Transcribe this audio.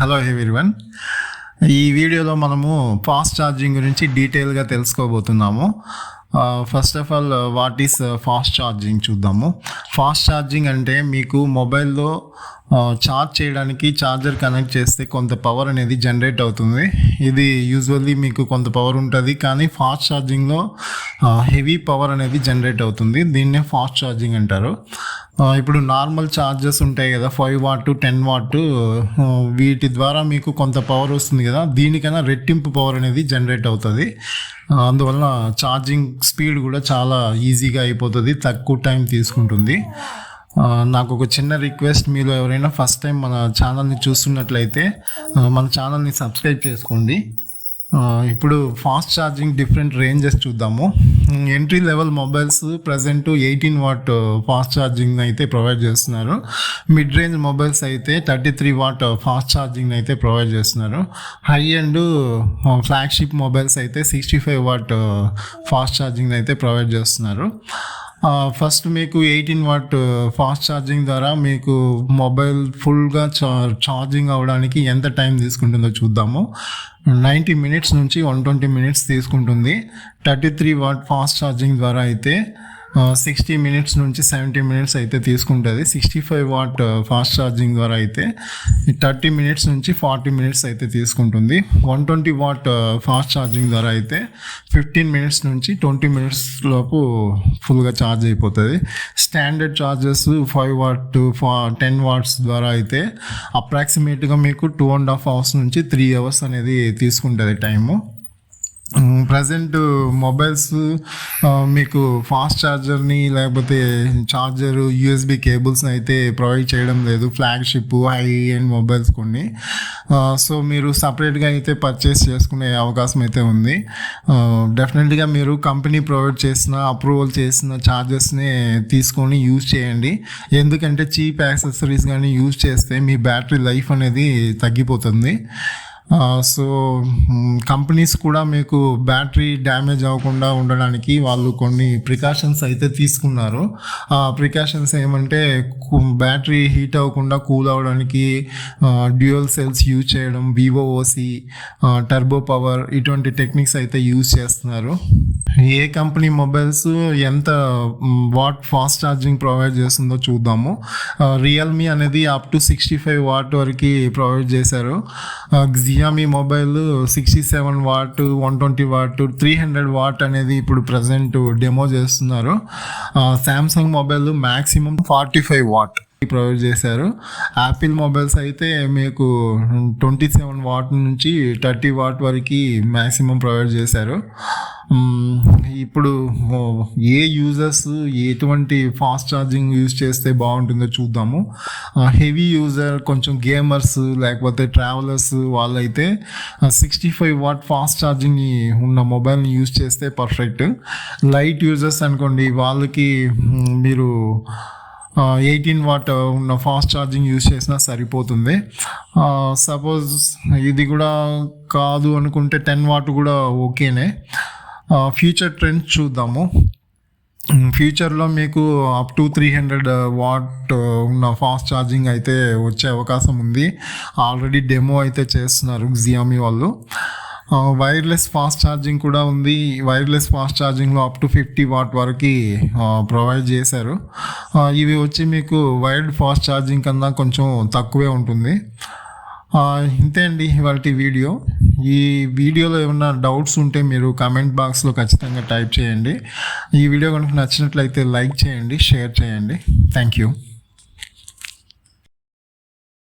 Hello everyone ఈ వీడియోలో మనము ఫాస్ట్ ఛార్జింగ్ గురించి డీటెయిల్గా తెలుసుకోబోతున్నాము. First of all what is fast charging చూద్దాము. ఫాస్ట్ ఛార్జింగ్ అంటే మీకు మొబైల్లో ఛార్జ్ చేయడానికి ఛార్జర్ కనెక్ట్ చేస్తే కొంత పవర్ అనేది జనరేట్ అవుతుంది. ఇది యూజువల్లీ మీకు కొంత పవర్ ఉంటుంది కానీ ఫాస్ట్ ఛార్జింగ్లో హెవీ పవర్ అనేది జనరేట్ అవుతుంది. దీన్నే ఫాస్ట్ ఛార్జింగ్ అంటారు. ఇప్పుడు నార్మల్ ఛార్జెస్ ఉంటాయి కదా ఫైవ్ వాట్ టెన్ వాట్ వీటి ద్వారా మీకు కొంత పవర్ వస్తుంది కదా దీనికైనా రెట్టింపు పవర్ అనేది జనరేట్ అవుతుంది. అందువల్ల ఛార్జింగ్ స్పీడ్ కూడా చాలా ఈజీగా అయిపోతుంది తక్కువ టైం తీసుకుంటుంది. నాకు ఒక చిన్న రిక్వెస్ట్ మీరు ఎవరైనా ఫస్ట్ టైం మన ఛానల్ని చూస్తున్నట్లయితే మన ఛానల్ని సబ్స్క్రైబ్ చేసుకోండి. ఇప్పుడు ఫాస్ట్ ఛార్జింగ్ డిఫరెంట్ రేంజెస్ చూద్దాము. Entry level mobiles present eighteen watt fast charging అయితే ప్రొవైడ్ చేస్తున్నారు. మిడ్ రేంజ్ మొబైల్స్ అయితే thirty three watt fast charging అయితే ప్రొవైడ్ చేస్తున్నారు. హై అండ్ ఫ్లాగ్షిప్ మొబైల్స్ అయితే sixty five watt fast charging అయితే provide చేస్తున్నారు. First మీకు ఎయిటీన్ వాట్ ఫాస్ట్ ఛార్జింగ్ ద్వారా మీకు మొబైల్ ఫుల్గా చా ఛార్జింగ్ అవ్వడానికి ఎంత టైం తీసుకుంటుందో చూద్దాము. నైంటీ మినిట్స్ నుంచి వన్ ట్వంటీ మినిట్స్ తీసుకుంటుంది. Thirty three watt fast charging ద్వారా అయితే సిక్స్టీ మినిట్స్ నుంచి సెవెంటీ మినిట్స్ అయితే తీసుకుంటుంది. Sixty five watt fast charging ద్వారా అయితే థర్టీ మినిట్స్ నుంచి ఫార్టీ మినిట్స్ అయితే తీసుకుంటుంది. One twenty watt fast charging ద్వారా అయితే ఫిఫ్టీన్ మినిట్స్ నుంచి ట్వంటీ మినిట్స్ లోపు ఫుల్గా ఛార్జ్ అయిపోతుంది. స్టాండర్డ్ ఛార్జెస్ ఫైవ్ వాట్ ఫా టెన్ వాట్స్ ద్వారా అయితే అప్రాక్సిమేట్గా మీకు టూ అండ్ హాఫ్ అవర్స్ నుంచి త్రీ అవర్స్ అనేది తీసుకుంటుంది టైము ప్రజెంట్ మొబైల్స్ మీకు ఫాస్ట్ ఛార్జర్ని లేకపోతే ఛార్జర్ యూఎస్బి కేబుల్స్ని అయితే ప్రొవైడ్ చేయడం లేదు. ఫ్లాగ్షిప్ హై అండ్ మొబైల్స్ కొన్ని. సో మీరు సపరేట్గా అయితే పర్చేస్ చేసుకునే అవకాశం అయితే ఉంది. డెఫినెట్గా మీరు కంపెనీ ప్రొవైడ్ చేసిన అప్రూవల్ చేసిన ఛార్జెస్ని తీసుకొని యూజ్ చేయండి. ఎందుకంటే చీప్ యాక్సెసరీస్ కానీ యూజ్ చేస్తే మీ బ్యాటరీ లైఫ్ అనేది తగ్గిపోతుంది. సో కంపెనీస్ కూడా మీకు బ్యాటరీ డ్యామేజ్ అవ్వకుండా ఉండడానికి వాళ్ళు కొన్ని ప్రికాషన్స్ అయితే తీసుకున్నారు. ఆ ప్రికాషన్స్ ఏమంటే బ్యాటరీ హీట్ అవ్వకుండా కూల్ అవ్వడానికి డ్యూయల్ సెల్స్ యూజ్ చేయడం వివోఓసి టర్బో పవర్ ఇటువంటి టెక్నిక్స్ అయితే యూజ్ చేస్తున్నారు. ఏ కంపెనీ మొబైల్స్ ఎంత వాట్ ఫాస్ట్ ఛార్జింగ్ ప్రొవైడ్ చేస్తుందో చూద్దాము. రియల్మీ అనేది up to sixty five watt వరకు ప్రొవైడ్ చేశారు. Xiaomi mobile sixty seven watt one twenty watt three hundred watt అనేది ఇప్పుడు ప్రజెంట్ డెమో చేస్తున్నారు. Samsung mobile maximum forty five watt provide చేశారు. Apple mobiles అయితే మీకు ట్వంటీ సెవెన్ వాట్ నుంచి thirty watt వరకు మ్యాక్సిమం ప్రొవైడ్ చేశారు. ఇప్పుడు ఏ యూజర్స్ ఎటువంటి ఫాస్ట్ ఛార్జింగ్ యూజ్ చేస్తే బాగుంటుందో చూద్దాము. హెవీ యూజర్ కొంచెం గేమర్స్ లేకపోతే ట్రావెలర్స్ వాళ్ళైతే sixty five watt fast charging ఉన్న మొబైల్ని యూజ్ చేస్తే పర్ఫెక్ట్ లైట్ యూజర్స్ అనుకోండి వాళ్ళకి మీరు ఎయిటీన్ వాట్ ఉన్న ఫాస్ట్ ఛార్జింగ్ యూజ్ చేసినా సరిపోతుంది. సపోజ్ ఇది కూడా కాదు అనుకుంటే టెన్ వాట్ కూడా ఓకేనే. ఫ్యూచర్ ట్రెండ్స్ చూద్దాము. ఫ్యూచర్లో మీకు up to three hundred watt ఉన్న ఫాస్ట్ ఛార్జింగ్ అయితే వచ్చే అవకాశం ఉంది. ఆల్రెడీ డెమో అయితే చేస్తున్నారు జియామి వాళ్ళు. వైర్లెస్ ఫాస్ట్ ఛార్జింగ్ కూడా ఉంది. వైర్లెస్ ఫాస్ట్ ఛార్జింగ్లో అప్ టు ఫిఫ్టీ వాట్ వరకు ప్రొవైడ్ చేశారు. ఇవి వచ్చి మీకు వైర్డ్ ఫాస్ట్ ఛార్జింగ్ కన్నా కొంచెం తక్కువే ఉంటుంది. ఇంతే అండి ఇవాళ వీడియో ఈ వీడియోలో ఏమైనా డౌట్స్ ఉంటే మీరు కామెంట్ బాక్స్లో ఖచ్చితంగా టైప్ చేయండి. ఈ వీడియో కనుక నచ్చినట్లయితే లైక్ చేయండి షేర్ చేయండి. Thank you